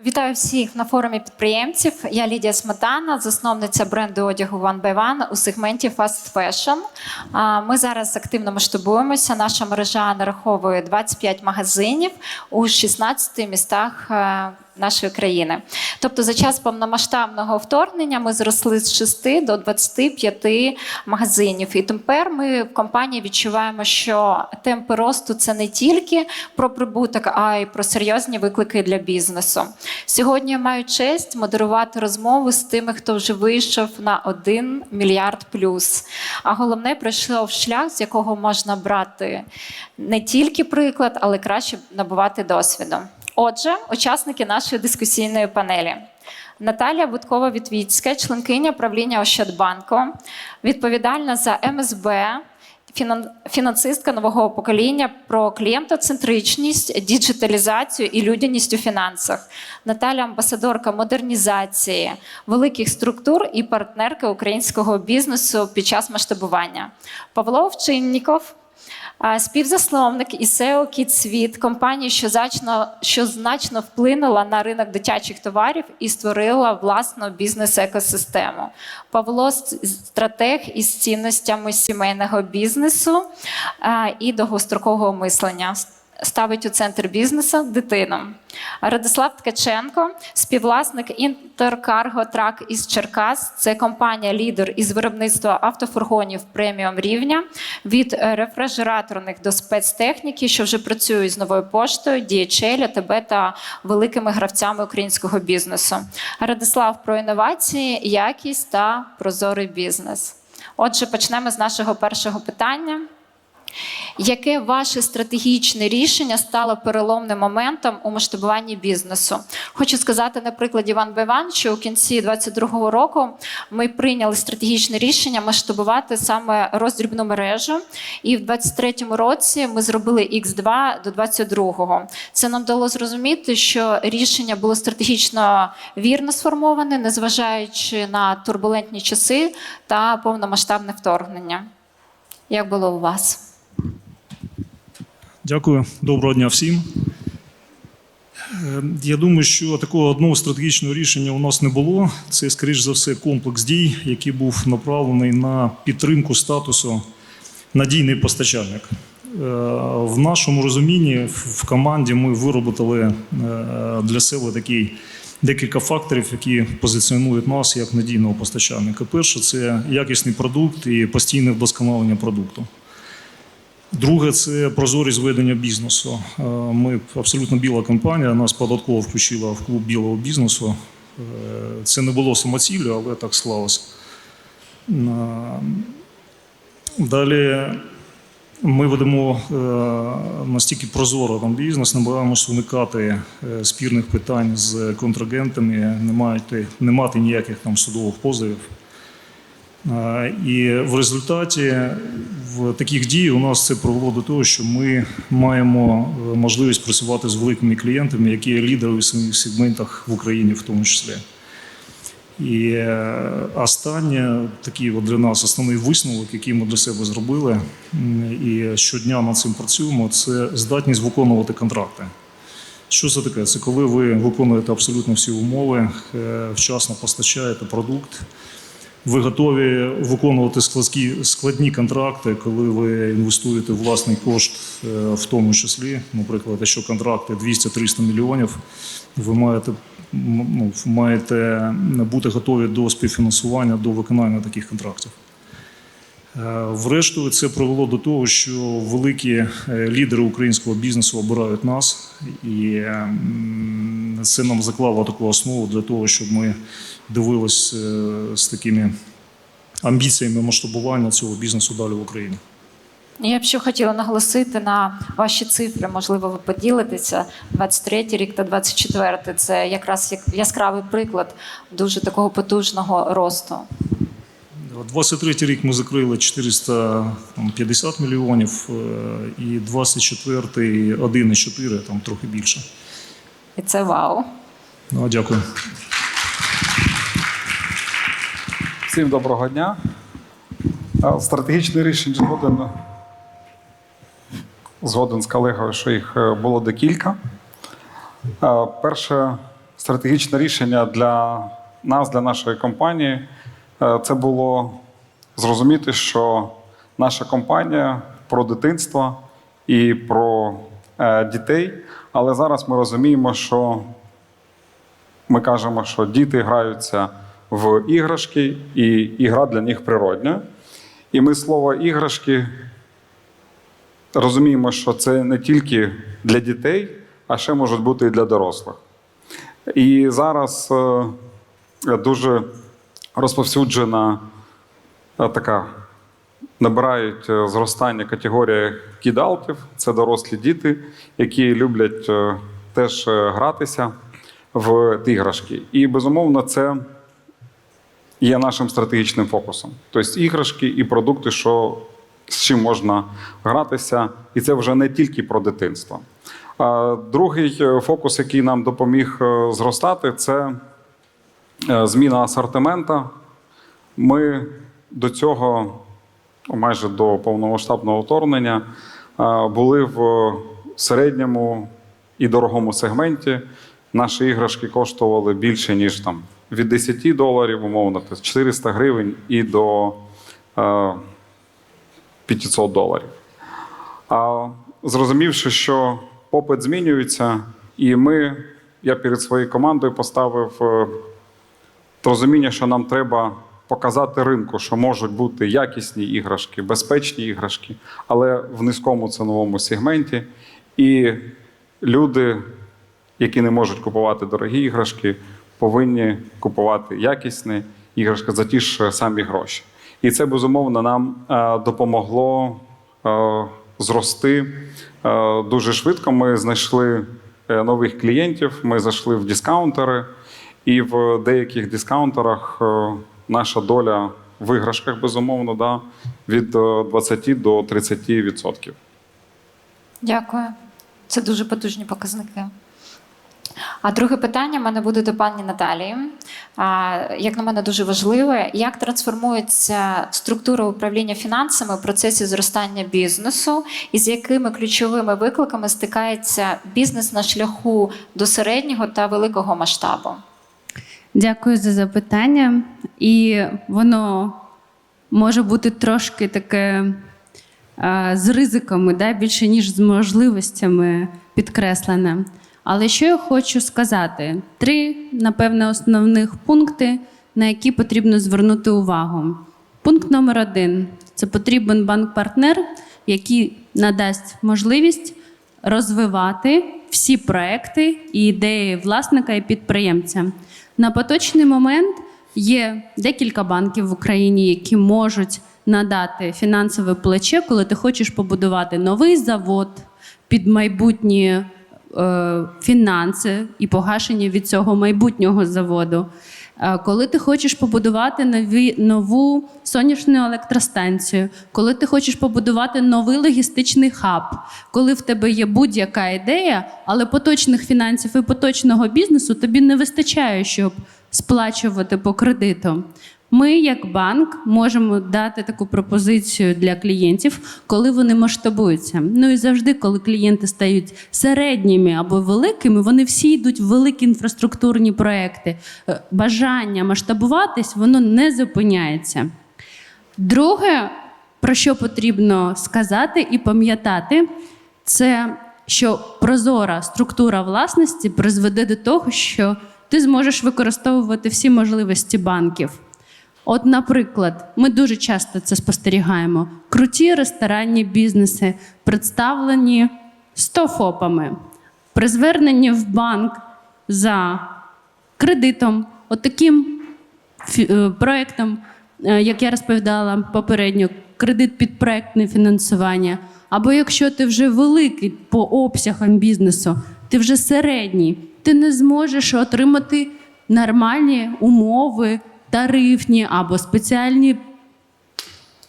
Вітаю всіх на форумі підприємців. Я Лідія Сметана, засновниця бренду одягу One by One у сегменті Fast Fashion. Ми зараз активно масштабуємося. Наша мережа нараховує 25 магазинів у 16 містах е, нашої країни. Тобто, за час повномасштабного вторгнення ми зросли з 6 до 25 магазинів. І тепер ми в компанії відчуваємо, що темпи росту це не тільки про прибуток, а й про серйозні виклики для бізнесу. Сьогодні я маю честь модерувати розмову з тими, хто вже вийшов на 1 мільярд плюс. А головне пройшов шлях, з якого можна брати не тільки приклад, але краще набувати досвіду. Отже, учасники нашої дискусійної панелі. Наталія Будкова Вітвіцька, членкиня правління Ощадбанку, відповідальна за МСБ, фінансистка нового покоління про клієнтоцентричність, діджиталізацію і людяність у фінансах. Наталя амбасадорка модернізації великих структур і партнерка українського бізнесу під час масштабування. Павло Овчинніков. Співзасновник і SEO «Кітсвіт» компанії, що значно, що значно вплинула на ринок дитячих товарів і створила власну бізнес-екосистему. Павло стратег із цінностями сімейного бізнесу і довгострокового мислення. Ставить у центр бізнесу дитину. Радислав Ткаченко, співвласник Інтеркарго Трак із Черкас. Це компанія лідер із виробництва автофургонів преміум рівня від рефрижераторних до спецтехніки, що вже працюють з новою поштою, DHL, АТБ та великими гравцями українського бізнесу. Радислав про інновації, якість та прозорий бізнес. Отже, почнемо з нашого першого питання. Яке ваше стратегічне рішення стало переломним моментом у масштабуванні бізнесу? Хочу сказати на прикладі by One, що у кінці 2022 року ми прийняли стратегічне рішення масштабувати саме роздрібну мережу. І в 2023 році ми зробили X2 до 2022. Це нам дало зрозуміти, що рішення було стратегічно вірно сформоване, незважаючи на турбулентні часи та повномасштабне вторгнення. Як було у вас? Дякую, доброго дня всім. Е, Я думаю, що такого одного стратегічного рішення у нас не було. Це, скоріш за все, комплекс дій, який був направлений на підтримку статусу надійний постачальник. Е, В нашому розумінні в команді ми виробили е, для себе такий декілька факторів, які позиціонують нас як надійного постачальника. Перше це якісний продукт і постійне вдосконалення продукту. Друге це прозорість ведення бізнесу. Е, Ми абсолютно біла компанія, нас податково включила в клуб білого бізнесу. Е, Це не було самоціллю, але так склалося. Е, Далі ми ведемо настільки прозоро там бізнес, намагаємося уникати спірних питань з контрагентами, не мати, не мати ніяких там судових позовів. Е, І в результаті в таких дій у нас це привело до того, що ми маємо е, можливість працювати з великими клієнтами, які є лідери у своїх сегментах в Україні, в тому числі. І е, останнє такий от для нас основний висновок, який ми для себе зробили, і щодня над цим працюємо, це здатність виконувати контракти. Що це таке? Це коли ви виконуєте абсолютно всі умови, вчасно постачаєте продукт. Ви готові виконувати складні, складні контракти, коли ви інвестуєте власний кошт, е, в тому числі, наприклад, якщо контракти 200-300 мільйонів, ви маєте, ну, маєте бути готові до співфінансування, до виконання таких контрактів. Е, Врештою, це привело до того, що великі е, лідери українського бізнесу обирають нас, і це нам заклало таку основу для того, щоб ми дивились е, з такими амбіціями масштабування цього бізнесу далі в Україні. Я б ще хотіла наголосити на ваші цифри. Можливо, ви поділитеся. 23-й рік та 24 це якраз як яскравий приклад дуже такого потужного росту. 23 рік ми закрили 450 мільйонів, е, і 24 1,4, там трохи більше. І це вау. Ну, дякую. Всім доброго дня. Стратегічне рішення згоден, згоден з колегою, що їх е, було декілька. Перше стратегічне рішення для нас, для нашої компанії, е, це було зрозуміти, що наша компанія про дитинство і про е, дітей. Але зараз ми розуміємо, що ми кажемо, що діти граються в іграшки, і ігра для них природня. І ми слово іграшки розуміємо, що це не тільки для дітей, а ще можуть бути і для дорослих. І зараз е, дуже розповсюджена е, така, набирають е, зростання категорія кідалтів. Це дорослі діти, які люблять теж гратися в іграшки. І безумовно, це є нашим стратегічним фокусом. Тобто іграшки і продукти, що з чим можна гратися, і це вже не тільки про дитинство. А Другий е, фокус, який нам допоміг е, зростати, це е, зміна асортимента. Ми до цього, майже до повномасштабного вторгнення, були в середньому і дорогому сегменті. Наші іграшки коштували більше, ніж там від 10 доларів, умовно, тобто 400 гривень і до е, 500 доларів. А зрозумівши, що попит змінюється, і ми, я перед своєю командою поставив е, розуміння, що нам треба показати ринку, що можуть бути якісні іграшки, безпечні іграшки, але в низькому ціновому сегменті. І люди, які не можуть купувати дорогі іграшки, повинні купувати якісні іграшки за ті ж самі гроші. І це безумовно нам е, допомогло е, зрости е, дуже швидко. Ми знайшли нових клієнтів, ми зайшли в дискаунтери, і в деяких дискаунтерах наша доля в іграшках, безумовно, да, від е, 20 до 30%. відсотків. Дякую. Це дуже потужні показники. А друге питання в мене буде до пані Наталії. Як на мене, дуже важливе, як трансформується структура управління фінансами в процесі зростання бізнесу, і з якими ключовими викликами стикається бізнес на шляху до середнього та великого масштабу? Дякую за запитання. І воно може бути трошки таке з ризиками, да, більше ніж з можливостями підкреслене. Але що я хочу сказати? Три, напевне, основних пункти, на які потрібно звернути увагу. Пункт номер один це потрібен банк-партнер, який надасть можливість розвивати всі проекти і ідеї власника і підприємця. На поточний момент є декілька банків в Україні, які можуть надати фінансове плече, коли ти хочеш побудувати новий завод під майбутні е, фінанси і погашення від цього майбутнього заводу. Е, Коли ти хочеш побудувати нові, нову сонячну електростанцію, коли ти хочеш побудувати новий логістичний хаб, коли в тебе є будь-яка ідея, але поточних фінансів і поточного бізнесу тобі не вистачає, щоб сплачувати по кредиту. Ми, як банк, можемо дати таку пропозицію для клієнтів, коли вони масштабуються. Ну і завжди, коли клієнти стають середніми або великими, вони всі йдуть в великі інфраструктурні проекти. Е, Бажання масштабуватись, воно не зупиняється. Друге, про що потрібно сказати і пам'ятати, це що прозора структура власності призведе до того, що ти зможеш використовувати всі можливості банків. От, наприклад, ми дуже часто це спостерігаємо: круті ресторанні бізнеси, представлені 100 ФОПами, при зверненні в банк за кредитом, отаким фі- е, е, як я розповідала попередньо, кредит під проектне фінансування. Або якщо ти вже великий по обсягам бізнесу, ти вже середній, ти не зможеш отримати нормальні умови, тарифні або спеціальні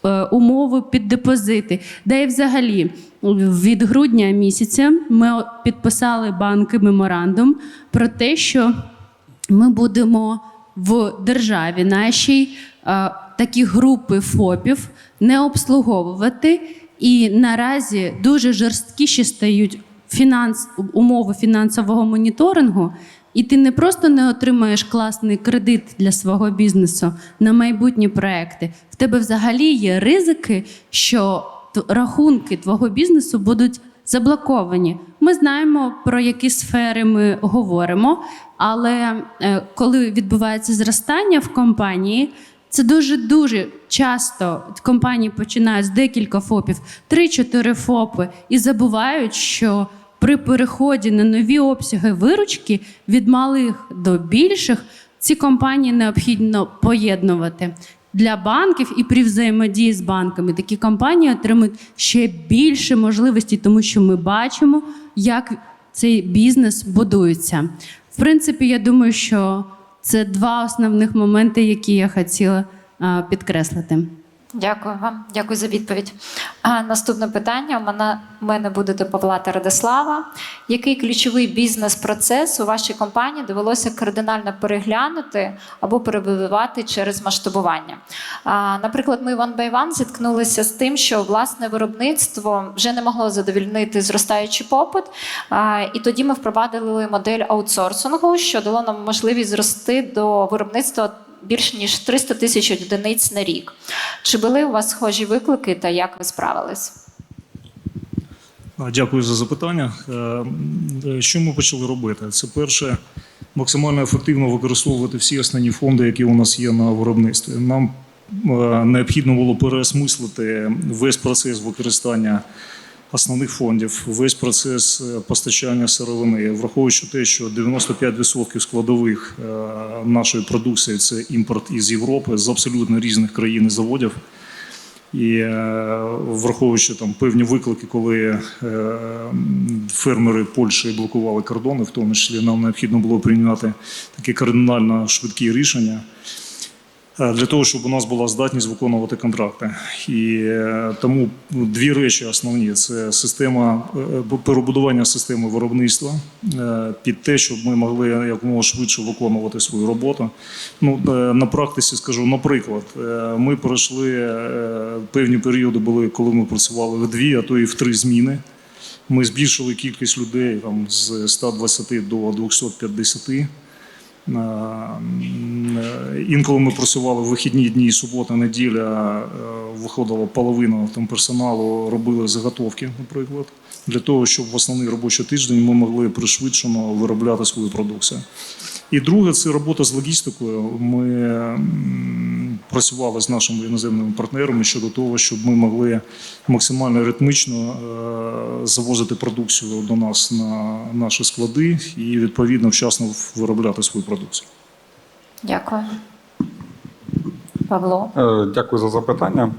е, умови під депозити. Да і взагалі від грудня місяця ми підписали банки меморандум про те, що ми будемо в державі нашій е, такі групи ФОПів не обслуговувати. І наразі дуже жорсткіші стають фінанс, умови фінансового моніторингу І ти не просто не отримаєш класний кредит для свого бізнесу на майбутні проекти. В тебе взагалі є ризики, що рахунки твого бізнесу будуть заблоковані. Ми знаємо, про які сфери ми говоримо, але е, коли відбувається зростання в компанії, це дуже дуже часто компанії починають з декілька ФОПів, 3-4 ФОПи, і забувають, що при переході на нові обсяги виручки від малих до більших ці компанії необхідно поєднувати. Для банків і при взаємодії з банками такі компанії отримують ще більше можливостей, тому що ми бачимо, як цей бізнес будується. В принципі, я думаю, що це два основних моменти, які я хотіла підкреслити. Дякую вам, дякую за відповідь. А, наступне питання у мене, у мене буде до Павла та Радислава. Який ключовий бізнес-процес у вашій компанії довелося кардинально переглянути або перебудувати через масштабування? А, наприклад, ми One by One зіткнулися з тим, що власне виробництво вже не могло задовільнити зростаючий попит. А, і тоді ми впровадили модель аутсорсингу, що дало нам можливість зрости до виробництва більш ніж 300 тисяч одиниць на рік. Чи були у вас схожі виклики та як ви справились? Дякую за запитання. Е, Що ми почали робити? Це перше, максимально ефективно використовувати всі основні фонди, які у нас є на виробництві. Нам е, необхідно було переосмислити весь процес використання основних фондів, весь процес е, постачання сировини, враховуючи те, що 95% складових е, нашої продукції це імпорт із Європи з абсолютно різних країн і заводів. І е, враховуючи там певні виклики, коли фермери Польщі блокували кордони, в тому числі нам необхідно було прийняти такі кардинально швидкі рішення для того, щоб у нас була здатність виконувати контракти. І е, тому дві речі основні: це система е, перебудування системи виробництва е, під те, щоб ми могли якомога швидше виконувати свою роботу. Ну, е, на практиці скажу, наприклад, е, ми пройшли е, певні періоди, були, коли ми працювали в дві, а то і в три зміни. Ми збільшили кількість людей там, з 120 до 250. Е, е, Інколи ми працювали в вихідні дні, субота, неділя, е, виходила половина там, персоналу, робили заготовки, наприклад, для того, щоб в основний робочий тиждень ми могли пришвидшено виробляти свою продукцію. І друге, це робота з логістикою. Ми працювали з нашими іноземними партнерами щодо того, щоб ми могли максимально ритмічно е, завозити продукцію до нас на наші склади і відповідно вчасно виробляти свою продукцію. Дякую. Павло. Е, Дякую за запитання.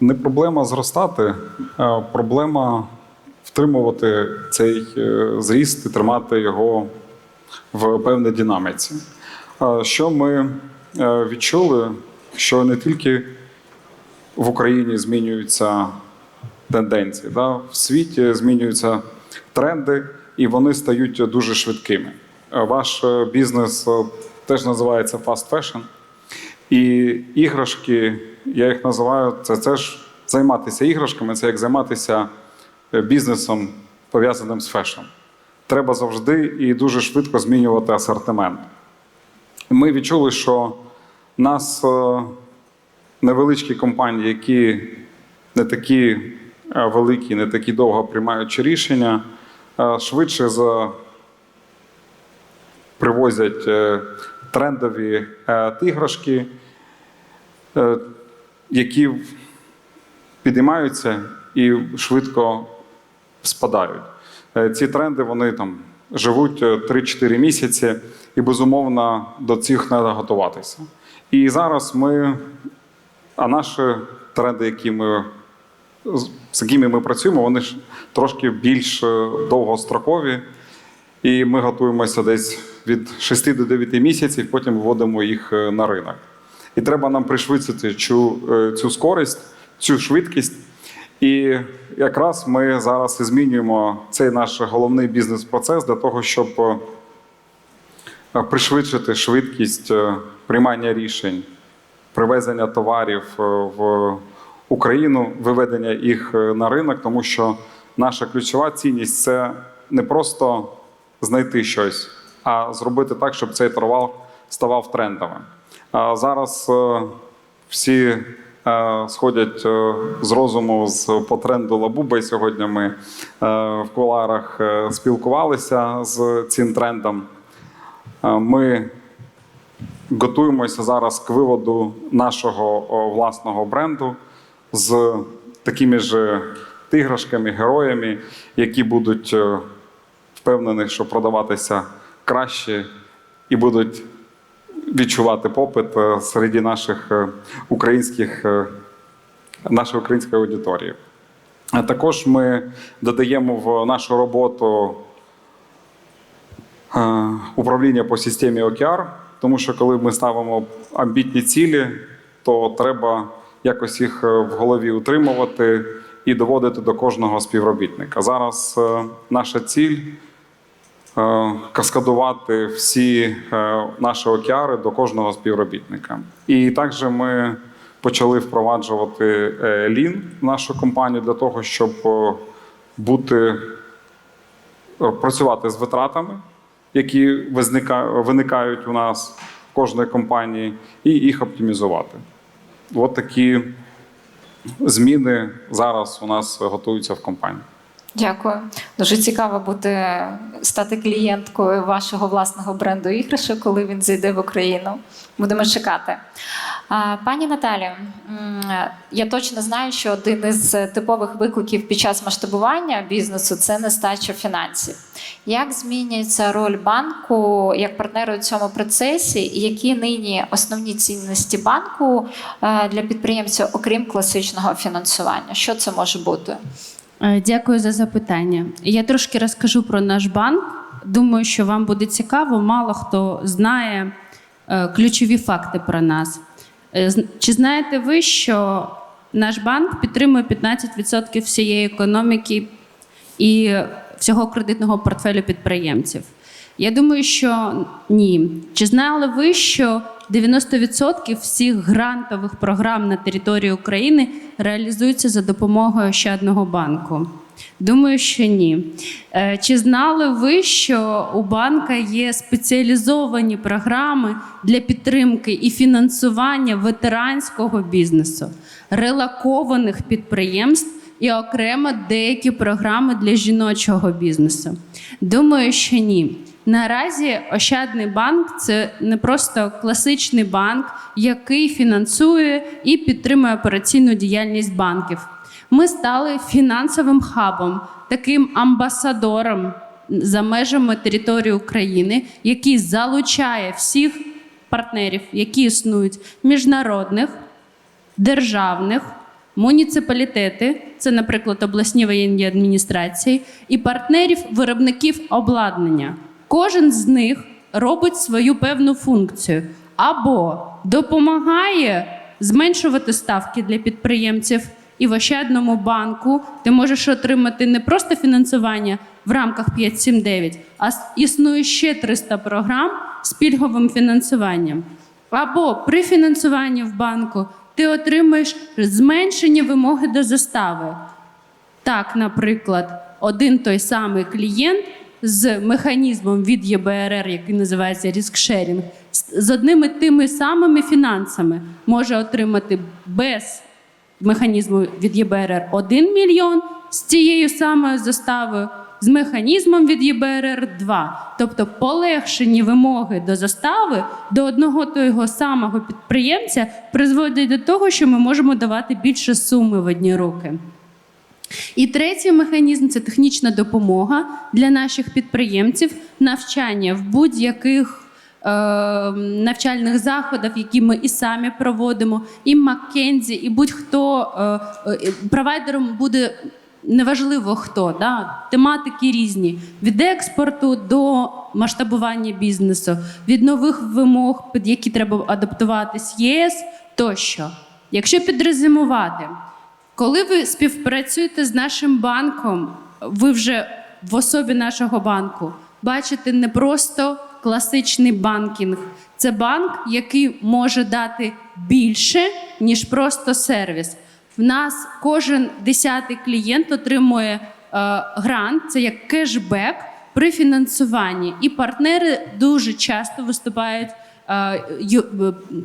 Не проблема зростати, а проблема втримувати цей е, зріст і тримати його в певній динаміці. Що ми е, відчули, що не тільки в Україні змінюються тенденції, да? в світі змінюються тренди, і вони стають дуже швидкими. Е, Ваш е, бізнес теж називається fast fashion. І іграшки, я їх називаю, це, це ж займатися іграшками, це як займатися бізнесом, пов'язаним з фешн. Треба завжди і дуже швидко змінювати асортимент. Ми відчули, що нас е, невеличкі компанії, які не такі е, великі, не такі довго приймаючи рішення, е, швидше за привозять трендові іграшки, які підіймаються і швидко спадають. Е, Ці тренди вони там живуть е, 3-4 місяці, і безумовно до цих треба готуватися. І зараз ми, а наші тренди, які ми з- якими ми працюємо, вони ж трошки більш е, довгострокові. І ми готуємося десь від 6 до 9 місяців, потім вводимо їх е, на ринок. І треба нам пришвидшити цю, е, цю скорість, цю швидкість. І якраз ми зараз і змінюємо цей наш головний бізнес-процес для того, щоб е, пришвидшити швидкість е, приймання рішень, привезення товарів е, в Україну, виведення їх на ринок, тому що наша ключова цінність це не просто знайти щось, а зробити так, щоб цей товар ставав трендовим. А Зараз всі сходять е, з розуму з по тренду Лабуба. І сьогодні ми е, в куларах е, спілкувалися з цим трендом. Е, Ми готуємося зараз к виводу нашого власного бренду з такими ж іграшками, героями, які будуть е, впевнені, що продаватися краще і будуть відчувати попит е, серед наших е, українських е, нашої української аудиторії. Також ми додаємо в нашу роботу управління по системі OKR, тому що коли ми ставимо амбітні цілі, то треба якось їх в голові утримувати і доводити до кожного співробітника. Зараз наша ціль каскадувати всі е, наші океари до кожного співробітника. І також ми почали впроваджувати е, Lean в нашу компанію для того, щоб е, бути працювати з витратами, які виникають у нас в кожної компанії, і їх оптимізувати. От такі зміни зараз у нас готуються в компанії. Дякую. Дуже цікаво бути стати клієнткою вашого власного бренду іграшок, коли він зайде в Україну. Будемо чекати. Пані Наталі, я точно знаю, що один із типових викликів під час масштабування бізнесу це нестача фінансів. Як змінюється роль банку як партнера у цьому процесі, і які нині основні цінності банку е, для підприємців, окрім класичного фінансування? Що це може бути? Е, Дякую за запитання. Я трошки розкажу про наш банк. Думаю, що вам буде цікаво. Мало хто знає е, ключові факти про нас. Е, Чи знаєте ви, що наш банк підтримує 15% всієї економіки і всього кредитного портфелю підприємців? Я думаю, що ні. Чи знали ви, що 90% всіх грантових програм на території України реалізуються за допомогою Ощадного банку? Думаю, що ні. Е, Чи знали ви, що у банка є спеціалізовані програми для підтримки і фінансування ветеранського бізнесу, релакованих підприємств і окремо деякі програми для жіночого бізнесу? Думаю, що ні. Наразі Ощадний банк це не просто класичний банк, який фінансує і підтримує операційну діяльність банків. Ми стали фінансовим хабом, таким амбасадором за межами території України, який залучає всіх партнерів, які існують міжнародних, державних, муніципалітети, це, наприклад, обласні воєнні адміністрації, і партнерів виробників обладнання. Кожен з них робить свою певну функцію або допомагає зменшувати ставки для підприємців. І в Ощадному банку ти можеш отримати не просто фінансування в рамках 5.7.9, а існує ще 300 програм з пільговим фінансуванням. Або при фінансуванні в банку ти отримаєш зменшені вимоги до застави. Так, наприклад, один той самий клієнт з механізмом від ЄБРР, який називається з- з одними тими самими фінансами може отримати без механізму від ЄБРР 1 мільйон з цією самою заставою, з механізмом від ЄБРР 2. Тобто полегшені вимоги до застави до одного того самого підприємця призводять до того, що ми можемо давати більше суми в одні руки. І третій механізм це технічна допомога для наших підприємців, навчання в будь-яких е, навчальних заходах, які ми і самі проводимо, і Маккензі, і будь-хто е, е, провайдером буде. Неважливо хто, да? тематики різні від експорту до масштабування бізнесу, від нових вимог, під які треба адаптуватись ЄС тощо. Якщо підрезюмувати, коли ви співпрацюєте з нашим банком, ви вже в особі нашого банку бачите не просто класичний банкінг, це банк, який може дати більше, ніж просто сервіс. В нас кожен десятий клієнт отримує е, грант, це як кешбек при фінансуванні. І партнери дуже часто виступають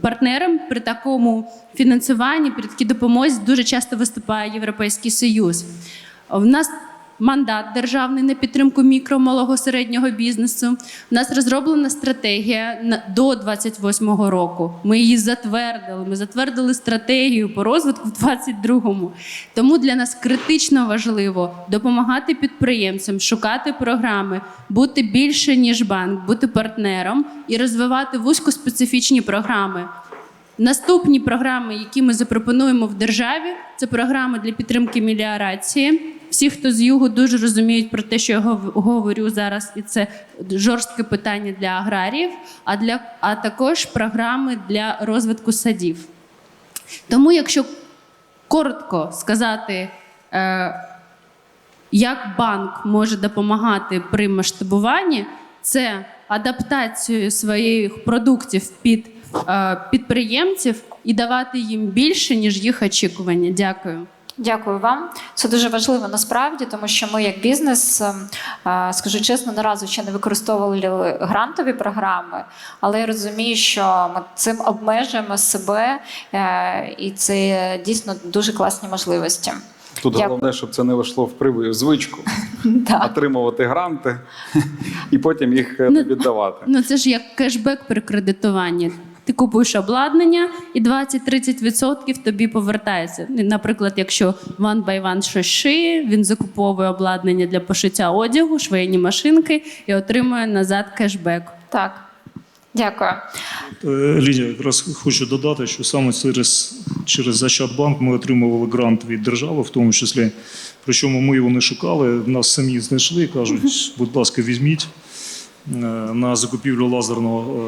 партнером при такому фінансуванні, при такій допомозі дуже часто виступає Європейський Союз. В нас мандат державний на підтримку мікро, малого середнього бізнесу. У нас розроблена стратегія до 28-го року. Ми її затвердили. Ми затвердили стратегію по розвитку в 22-му. Тому для нас критично важливо допомагати підприємцям, шукати програми, бути більше ніж банк, бути партнером і розвивати вузькоспецифічні програми. Наступні програми, які ми запропонуємо в державі, це програми для підтримки меліорації. Всі, хто з югу, дуже розуміють про те, що я говорю зараз, і це жорстке питання для аграріїв, а, для, а також програми для розвитку садів. Тому, якщо коротко сказати, е, як банк може допомагати при масштабуванні, це адаптацією своїх продуктів під е, підприємців і давати їм більше, ніж їх очікування. Дякую. Дякую вам. Це дуже важливо насправді, тому що ми, як бізнес, ем, е, скажу чесно, ні разу ще не використовували грантові програми, але я розумію, що ми цим обмежуємо себе, е, і це дійсно дуже класні можливості. Тут Дякую. головне, щоб це не вийшло в привою звичку отримувати гранти і потім їх е, віддавати. Ну це ж як кешбек при кредитуванні. Ти купуєш обладнання, і 20-30% тобі повертається. Наприклад, якщо One by One щось шиє, він закуповує обладнання для пошиття одягу, швейні машинки і отримує назад кешбек. Так. Дякую. Е, Лідія, якраз хочу додати, що саме через, через Ощадбанк ми отримували грант від держави, в тому числі. Причому ми його не шукали, нас самі знайшли, кажуть, будь ласка, візьміть на закупівлю лазерного,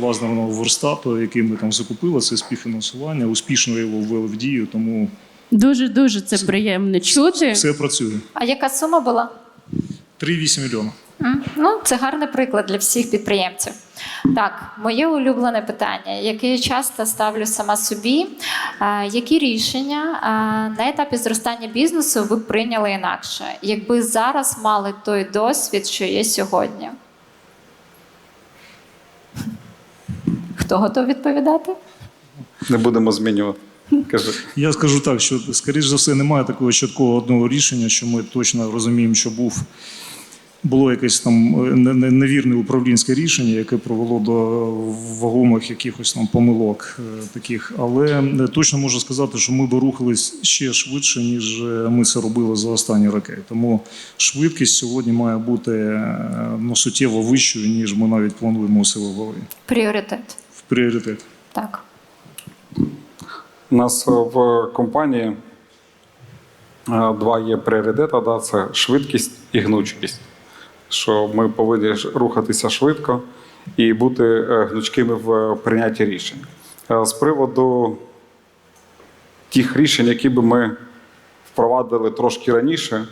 е, лазерного верстату, який ми там закупили, це співфінансування. Успішно його ввели в дію, тому Дуже дуже це приємно чути. все працює. А яка сума була? 3,8 мільйона. Ну, це гарний приклад для всіх підприємців. Так, моє улюблене питання, яке я часто ставлю сама собі. Е, Які рішення е, на етапі зростання бізнесу ви б прийняли інакше, якби зараз мали той досвід, що є сьогодні? Хто готов відповідати? Не будемо змінювати. Кажи. Я скажу так, що скоріш за все немає такого чіткого одного рішення, що ми точно розуміємо, що був було якесь там е, не- не- невірне управлінське рішення, яке привело до вагомих якихось там помилок е, таких. Але е, точно можу сказати, що ми би рухались ще швидше, ніж ми це робили за останні роки. Тому швидкість сьогодні має бути ну, суттєво вищою, ніж ми навіть плануємо у себе голові. Пріоритет. Пріоритет. Так. У нас е, в компанії е, два є пріоритети, да, це швидкість і гнучкість. Що ми повинні рухатися швидко і бути е, гнучкими в прийнятті рішень. З приводу тих рішень, які би ми впровадили трошки раніше,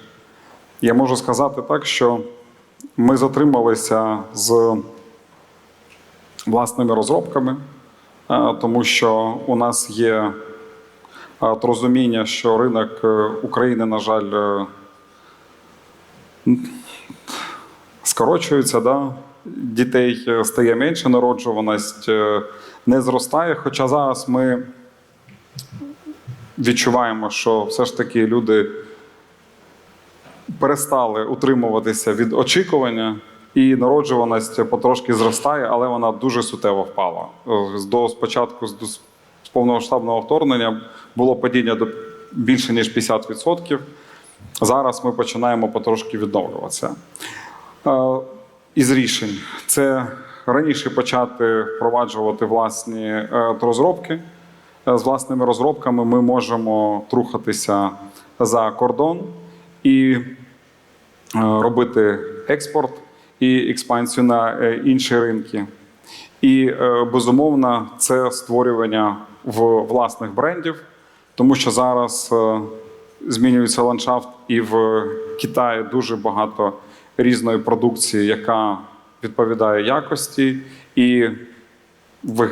я можу сказати так, що ми затрималися з власними розробками, е, тому що у нас є е, розуміння, що ринок е, України, на жаль, скорочується, да? дітей стає менше, народжуваність не зростає. Хоча зараз ми відчуваємо, що все ж таки люди перестали утримуватися від очікування, і народжуваність потрошки зростає, але вона дуже суттєво впала. Е, До спочатку з- повномасштабного вторгнення було падіння до більше ніж 50%. Зараз ми починаємо потрошки відновлюватися. Е, Із рішень це раніше почати впроваджувати власні е, розробки. З власними розробками ми можемо рухатися за кордон і робити експорт і експансію на е, інші ринки. І е, безумовно, це створювання в власних брендів, тому що зараз е, змінюється ландшафт, і в Китаї дуже багато різної продукції, яка відповідає якості, і в,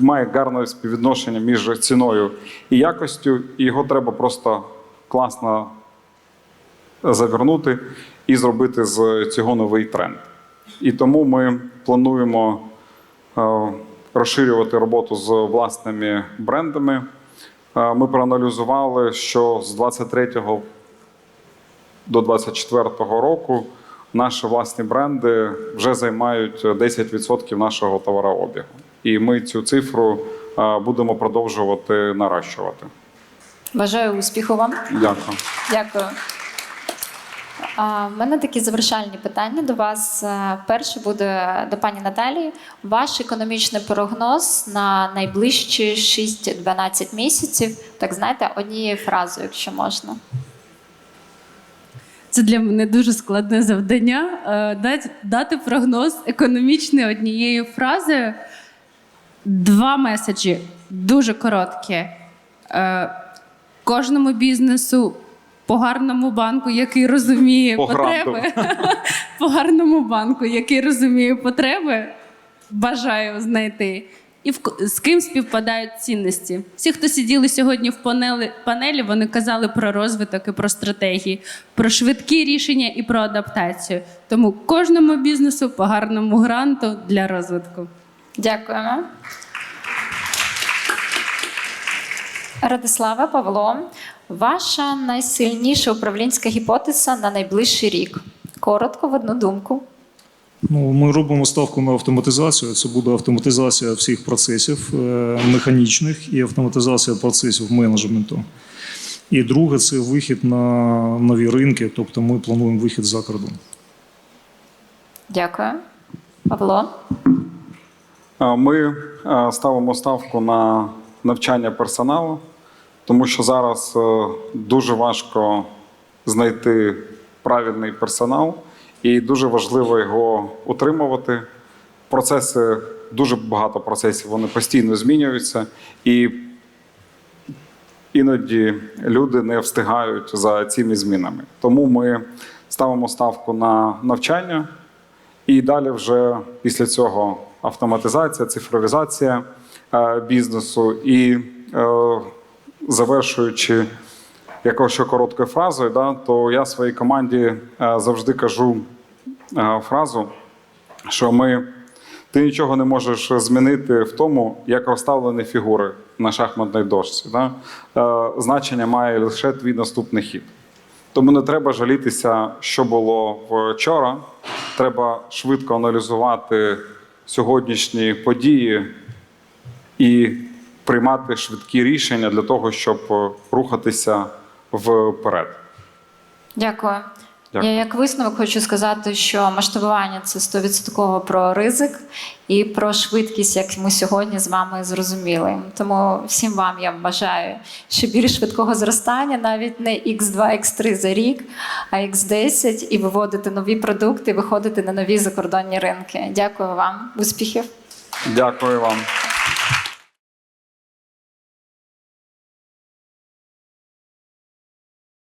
має гарне співвідношення між ціною і якостю, і його треба просто класно завернути і зробити з цього новий тренд. І тому ми плануємо е, розширювати роботу з власними брендами. Е, Ми проаналізували, що з 23 до 24 року наші власні бренди вже займають 10% нашого товарообігу. І ми цю цифру е, будемо продовжувати наращувати. Бажаю успіху вам. Дякую. Дякую. В мене такі завершальні питання до вас. Е, Перше буде до пані Наталії. Ваш економічний прогноз на найближчі 6-12 місяців, так знаєте, однією фразою, якщо можна. Це для мене дуже складне завдання. е, дати, дати прогноз економічний однією фразою. Два меседжі дуже короткі. Е, кожному бізнесу, по гарному банку, який розуміє По потреби. по гарному банку, який розуміє потреби, бажаю знайти. І в, з ким співпадають цінності. Всі, хто сиділи сьогодні в панелі, панелі, вони казали про розвиток і про стратегії, про швидкі рішення і про адаптацію. Тому кожному бізнесу по гарному гранту для розвитку. Дякуємо. Радислава Павло, ваша найсильніша управлінська гіпотеза на найближчий рік. Коротко в одну думку. Ну, ми робимо ставку на автоматизацію. Це буде автоматизація всіх процесів е, механічних і автоматизація процесів менеджменту. І друге це вихід на нові ринки, тобто ми плануємо вихід за кордон. Дякую. Павло. Ми ставимо ставку на навчання персоналу, тому що зараз е, дуже важко знайти правильний персонал, і дуже важливо його утримувати. Процеси, дуже багато процесів, вони постійно змінюються, і іноді люди не встигають за цими змінами. Тому ми ставимо ставку на навчання. І далі вже після цього автоматизація, цифровізація е, бізнесу і е, завершуючи якось короткою фразою, да, то я своїй команді е, завжди кажу е, фразу, що ми ти нічого не можеш змінити в тому, як розставлені фігури на шахматній дошці. Да? Е, значення має лише твій наступний хід. Тому не треба жалітися, що було вчора. Треба швидко аналізувати сьогоднішні події і приймати швидкі рішення для того, щоб е, рухатися вперед. Дякую. Дякую. Я як висновок хочу сказати, що масштабування це 100% про ризик і про швидкість, як ми сьогодні з вами зрозуміли. Тому всім вам я бажаю ще більш швидкого зростання, навіть не X2, X3 за рік, а X10 і виводити нові продукти, виходити на нові закордонні ринки. Дякую вам, успіхів! Дякую вам.